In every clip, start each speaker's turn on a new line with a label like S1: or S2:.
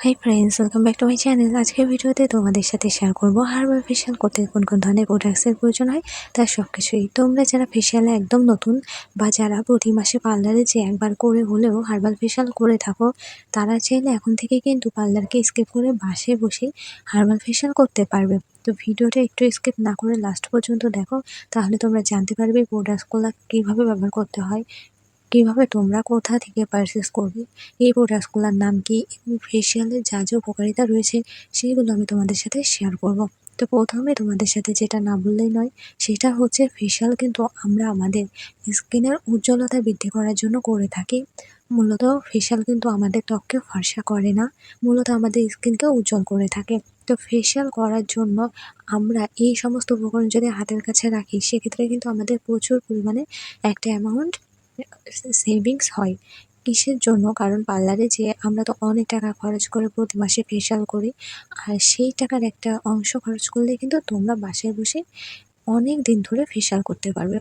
S1: Hi friends welcome back to my channel আজকের ভিডিওতে তোমাদের সাথে শেয়ার করব হার্বাল ফেশিয়াল করতে কোন কোন ধরনের প্রোডাক্টসের প্রয়োজন হয় তার সব কিছুই তোমরা যারা ফেশিয়ালে একদম নতুন বা যারা প্রতি মাসে পার্লারে যে একবার করে হলেও হার্বাল ফেশিয়াল করে থাকো, তারা চাইলে এখন থেকে কিন্তু পার্লারকে স্কিপ করে বাসে বসে হার্বাল ফেশিয়াল করতে পারবে। তো ভিডিওটা একটু স্কিপ না করে লাস্ট পর্যন্ত দেখো, তাহলে তোমরা জানতে পারবে প্রোডাক্টসগুলো কীভাবে ব্যবহার করতে হয় কীভাবে তোমরা কোথা থেকে পারচেস করবে? এই প্রোডাক্টসগুলোর নাম কি? এবং ফেসিয়ালের যা যা উপকারিতা রয়েছে সেইগুলো আমি তোমাদের সাথে শেয়ার করব। তো প্রথমে তোমাদের সাথে যেটা না বললেই নয়, সেটা হচ্ছে ফেসিয়াল কিন্তু আমরা আমাদের স্কিনের উজ্জ্বলতা বৃদ্ধি করার জন্য করে থাকি। মূলত ফেসিয়াল কিন্তু আমাদের ত্বককে ফর্সা করে না, মূলত আমাদের স্কিনকে উজ্জ্বল করে থাকে। তো ফেসিয়াল করার জন্য আমরা এই সমস্ত উপকরণ যদি হাতের কাছে রাখি, সেক্ষেত্রে কিন্তু আমাদের প্রচুর পরিমাণে একটা অ্যামাউন্ট সেভিংস হয় কিসের জন্য? কারণ পার্লারে যেয়ে আমরা তো অনেক টাকা খরচ করে প্রতি মাসে ফেশিয়াল করি, আর সেই টাকার একটা অংশ খরচ করলে কিন্তু তোমরা বাসায় বসে অনেক দিন ধরে ফেশিয়াল করতে পারবে।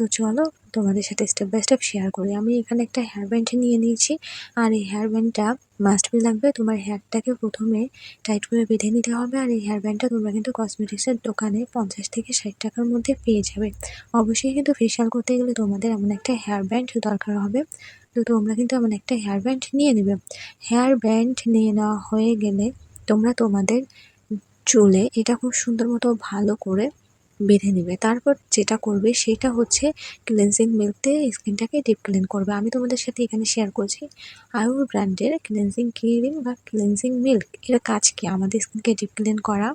S1: তো চলো তোমাদের সাথে স্টেপ বাই স্টেপ শেয়ার করি। আমি এখানে একটা হেয়ার ব্যান্ড নিয়ে নিয়েছি। আর এই হেয়ার ব্যান্ডটা মাস্ট বি লাগবে। তোমার হেয়ারটাকে প্রথমে টাইট করে বেঁধে নিতে হবে। আর এই হেয়ার ব্যান্ডটা তোমরা কিন্তু কসমেটিক্সের দোকানে পঞ্চাশ থেকে ষাট টাকার মধ্যে পেয়ে যাবে। অবশ্যই কিন্তু ফেশিয়াল করতে গেলে তোমাদের এমন একটা হেয়ার ব্যান্ড দরকার হবে। তো তোমরা কিন্তু এমন একটা হেয়ার ব্যান্ড নিয়ে নেবে। হেয়ার ব্যান্ড নিয়ে নেওয়া হয়ে গেলে তোমরা তোমাদের চুলে এটা খুব সুন্দর মতো ভালো করে বেঁধে নেবে। তারপর যেটা করবে সেটা হচ্ছে ক্লিনজিং মিল্ক দিয়ে স্কিনটাকে ডিপ ক্লিন করবে। আমি তোমাদের সাথে এখানে শেয়ার করছি আয়ুর ব্র্যান্ডের ক্লিনজিং ক্রিম বা ক্লিনজিং মিল্ক এর কাজ কি? আমাদের স্কিনকে ডিপ ক্লিন করা।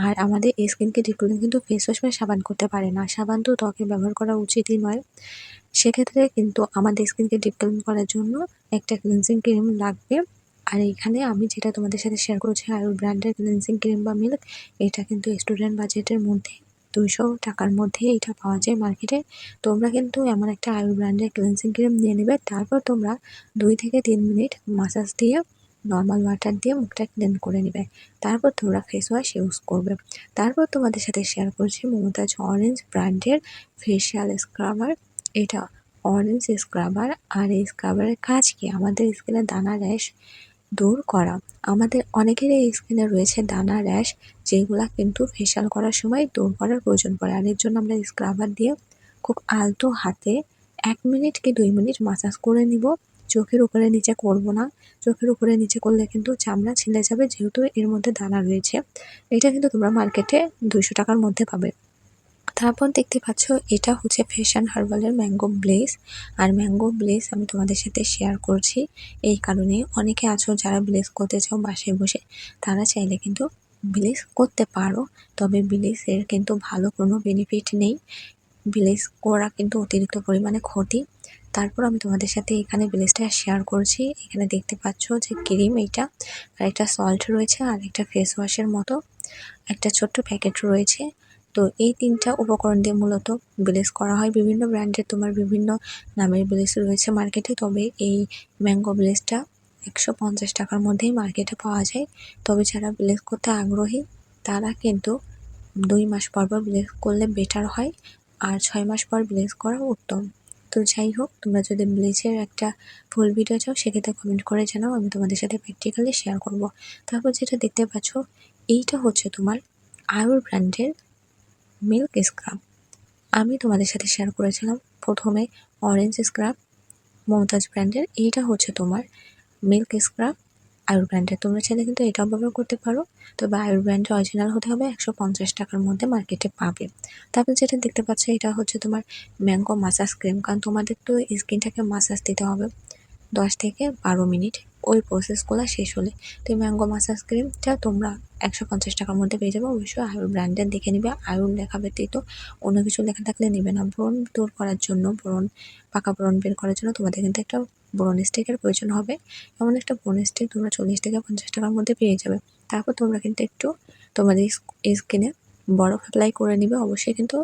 S1: আর আমাদের স্কিনকে ডিপ ক্লিন কিন্তু ফেস ওয়াশ বা সাবান করতে পারে না। সাবান তো ত্বকে ব্যবহার করা উচিতই নয়। সেক্ষেত্রে কিন্তু আমাদের স্কিনকে ডিপ ক্লিন করার জন্য একটা ক্লিনজিং ক্রিম লাগবে। আর এখানে আমি যেটা তোমাদের সাথে শেয়ার করেছি আয়ুর ব্র্যান্ডের ক্লিনজিং ক্রিম বা মিল্ক এটা কিন্তু স্টুডেন্ট বাজেটের মধ্যে দুইশো টাকার মধ্যে এটা পাওয়া যায় মার্কেটে। তোমরা কিন্তু এমন একটা আয়ুর ব্র্যান্ডের ক্লিনজিং ক্রিম নিয়ে নেবে, তারপর তোমরা দুই থেকে তিন মিনিট মাসাজ দিয়ে নর্মাল ওয়াটার দিয়ে মুখটা ক্লিন করে নেবে। তারপর তোমরা ফেস ওয়াশ ইউজ করবে। তারপর তোমাদের সাথে শেয়ার করছি মমতাজ অরেঞ্জ ব্র্যান্ডের ফেশিয়াল স্ক্রাবার এটা অরেঞ্জ স্ক্রাবার আর এই স্ক্রাবারের কাজ কি? আমাদের স্কিনে দানা র্যাশ দূর করা। আমাদের অনেকেরই স্কিনে রয়েছে দানা র্যাশ যেগুলা কিন্তু ফেশিয়াল করার সময় দূর করার প্রয়োজন পড়ে। আর এর জন্য আমরা স্ক্রাবার দিয়ে খুব আলতো হাতে এক মিনিট কি দুই মিনিট মাসাজ করে নিব। চোখের উপরে নিচে করব না। চোখের উপরে নিচে করলে কিন্তু চামড়া ছিলে যাবে যেহেতু এর মধ্যে দানা রয়েছে। এটা কিন্তু তোমরা মার্কেটে দুশো টাকার মধ্যে পাবে। তারপর দেখতে পাচ্ছ, এটা হচ্ছে ফ্যাশন হার্বালের ম্যাঙ্গো ব্লেস আর ম্যাঙ্গো ব্লেস আমি তোমাদের সাথে শেয়ার করছি। এই কারণে অনেকে আছো যারা ব্লেস করতে চাও বাসায় বসে, তারা চাইলে কিন্তু ব্লেস করতে পারো, তবে ব্লেসের কিন্তু ভালো কোনো বেনিফিট নেই। ব্লেস করা কিন্তু অতিরিক্ত পরিমাণে ক্ষতি। তারপর আমি তোমাদের সাথে এখানে ব্লেসটা শেয়ার করছি। এখানে দেখতে পাচ্ছ যে ক্রিম এইটা, আর একটা সল্ট রয়েছে, আর একটা ফেস ওয়াশের মতো। একটা ছোট্ট প্যাকেট রয়েছে। তো এই তিনটা উপকরণ দিয়ে মূলত ব্লেস করা হয়। বিভিন্ন ব্র্যান্ডের তোমার বিভিন্ন নামের ব্লেস রয়েছে মার্কেটে তবে এই ম্যাঙ্গো ব্লেসটা একশো পঞ্চাশ টাকার মধ্যেই মার্কেটে পাওয়া যায়। তবে যারা ব্লেস করতে আগ্রহী, তারা কিন্তু দুই মাস পর পর ব্লেস করলে বেটার হয় আর ছয় মাস পর ব্লেস করা উত্তম। তো যাই হোক, তোমরা যদি ব্লিচের একটা ফুল ভিডিও চাও, সেক্ষেত্রে কমেন্ট করে জানাও, আমি তোমাদের সাথে প্র্যাকটিক্যালি শেয়ার করব। তারপর যেটা দেখতে পাচ্ছ, এইটা হচ্ছে তোমার আয়ুর ব্র্যান্ডের মিল্ক স্ক্রাব আমি তোমাদের সাথে শেয়ার করেছিলাম প্রথমে অরেঞ্জ স্ক্রাব মমতাজ ব্র্যান্ডের, এইটা হচ্ছে তোমার মিল্ক স্ক্রাব আয়ুর ব্র্যান্ডের তোমরা চাইলে কিন্তু এটাও ব্যবহার করতে পারো। তবে আয়ুর ব্র্যান্ডের অরিজিনাল হতে হবে একশো পঞ্চাশ টাকার মধ্যে মার্কেটে পাবে। তারপর যেটা দেখতে পাচ্ছ, এটা হচ্ছে তোমার ম্যাঙ্গো মাসাজ ক্রিম কারণ তোমাদের তো স্কিনটাকে মাসাজ দিতে হবে দশ থেকে বারো মিনিট। ওই প্রসেসগুলো শেষ হলে। তো ম্যাঙ্গো মাসাজ ক্রিমটা তোমরা একশো পঞ্চাশ টাকার মধ্যে পেয়ে যাবে। অবশ্যই আয়ুর ব্র্যান্ডের দেখে নিবে। আয়ুর লেখা ব্যতীত অন্য কিছু লেখা থাকলে নেবে না। ব্রণ দূর করার জন্য, ব্রণ, পাকা ব্রণ বের করার জন্য তোমাদের কিন্তু একটা ব্রণ স্টিকের প্রয়োজন হবে। এমন একটা ব্রণ স্টিক তোমরা চল্লিশ থেকে পঞ্চাশ টাকার মধ্যে পেয়ে যাবে। তারপর তোমরা কিন্তু একটু তোমাদের স্কিনে বরফ অ্যাপ্লাই করে নিবে। অবশ্যই কিন্তু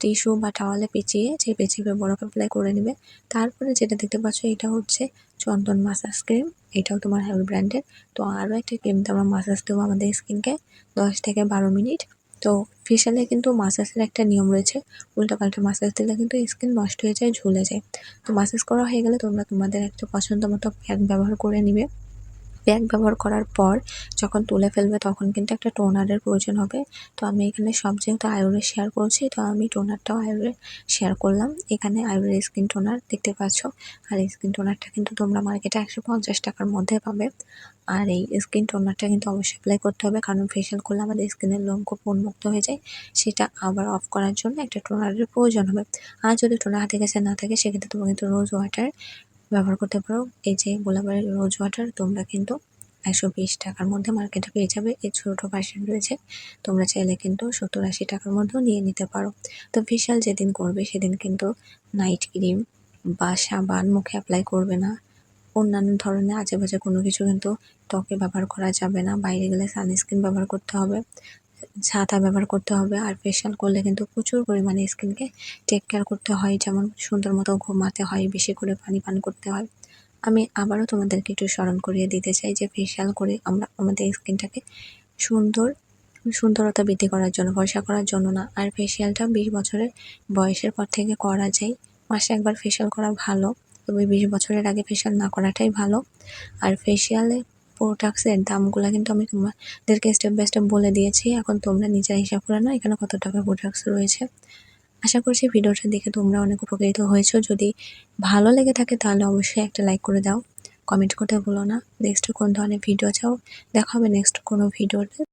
S1: টিস্যু বা টাওয়ালে পেঁচিয়ে সেই পেঁচিয়ে বরফ অ্যাপ্লাই করে নেবে। তারপরে যেটা দেখতে পাচ্ছ এটা হচ্ছে চন্দন মাসাজ ক্রিম এটাও তোমার হেলথ ব্র্যান্ডের তো আরও একটা ক্রিম তোমরা মাসাজ দেবো আমাদের স্কিনকে দশ থেকে বারো মিনিট। তো ফেশিয়ালে কিন্তু মাসাজের একটা নিয়ম রয়েছে। উল্টোপাল্টা মাসাজ দিলে কিন্তু স্কিন নষ্ট হয়ে যায়, ঝুলে যায়। তো মাসাজ করা হয়ে গেলে তোমরা তোমাদের একটা পছন্দ মতো প্যাক ব্যবহার করে নিবে। প্যাক ব্যবহার করার পর যখন তুলে ফেলবে তখন কিন্তু একটা টোনারের প্রয়োজন হবে। তো আমি এখানে সব যেহেতু আয়ুরে শেয়ার করছি, তো আমি টোনারটাও আয়ুরে শেয়ার করলাম। এখানে আয়ুরের স্কিন টোনার দেখতে পাচ্ছ। আর এই স্কিন টোনারটা কিন্তু তোমরা মার্কেটে একশো পঞ্চাশ টাকার মধ্যে পাবে। আর এই স্কিন টোনারটা কিন্তু অবশ্যই অ্যাপ্লাই করতে হবে, কারণ ফেশিয়াল করলে আমাদের স্কিনের লোম খুব উন্মুক্ত হয়ে যায়। সেটা আবার অফ করার জন্য একটা টোনারের প্রয়োজন হবে। আর যদি টোনার হাতে কাছে না থাকে, সেক্ষেত্রে তোমরা কিন্তু রোজ ওয়াটার ব্যবহার করতে পারো। এই যে গোলাপের রোজ ওয়াটার তোমরা কিন্তু একশো বিশ টাকার মধ্যে মার্কেটে পেয়ে যাবে। এই ছোটো ভার্সন রয়েছে। তোমরা চাইলে কিন্তু সত্তর আশি টাকার মধ্যেও নিয়ে নিতে পারো। তো ফেশিয়াল যেদিন করবে, সেদিন কিন্তু নাইট ক্রিম বা সাবান মুখে অ্যাপ্লাই করবে না। অন্যান্য ধরনের আজে বাজে কোনো কিছু কিন্তু ত্বকে ব্যবহার করা যাবে না। বাইরে গেলে সানস্ক্রিন ব্যবহার করতে হবে। ছাতা ব্যবহার করতে হবে আর ফেশিয়াল করলে কিন্তু প্রচুর পরিমাণে স্কিনকে টেক কেয়ার করতে হয়। যেমন সুন্দর মতো ঘুমাতে হয়, বেশি করে পানি পান করতে হয়। আমি আবারও তোমাদেরকে একটু স্মরণ করিয়ে দিতে চাই যে ফেশিয়াল করে আমরা আমাদের স্কিনটাকে সুন্দর, সুন্দরতা বৃদ্ধি করার জন্য, ভরসা করার জন্য না। আর ফেশিয়ালটা বিশ বছরের বয়সের পর থেকে করা যায়। মাসে একবার ফেশিয়াল করা ভালো। তবে বিশ বছরের আগে ফেশিয়াল না করাটাই ভালো। আর ফেশিয়ালে প্রোডাক্টসের দামগুলো কিন্তু আমি তোমাদেরকে স্টেপ বাই স্টেপ বলে দিয়েছি। এখন তোমরা নিজেরা হিসাব করে নাও, এখানে কত টাকা প্রোডাক্টস রয়েছে। আশা করছি ভিডিওটা দেখে তোমরা অনেক উপকৃত হয়েছো। যদি ভালো লেগে থাকে তাহলে অবশ্যই একটা লাইক করে দাও। কমেন্ট করতে ভুলো না। নেক্সট কোন ধরনের ভিডিও চাও? দেখা হবে নেক্সট কোনো ভিডিওতে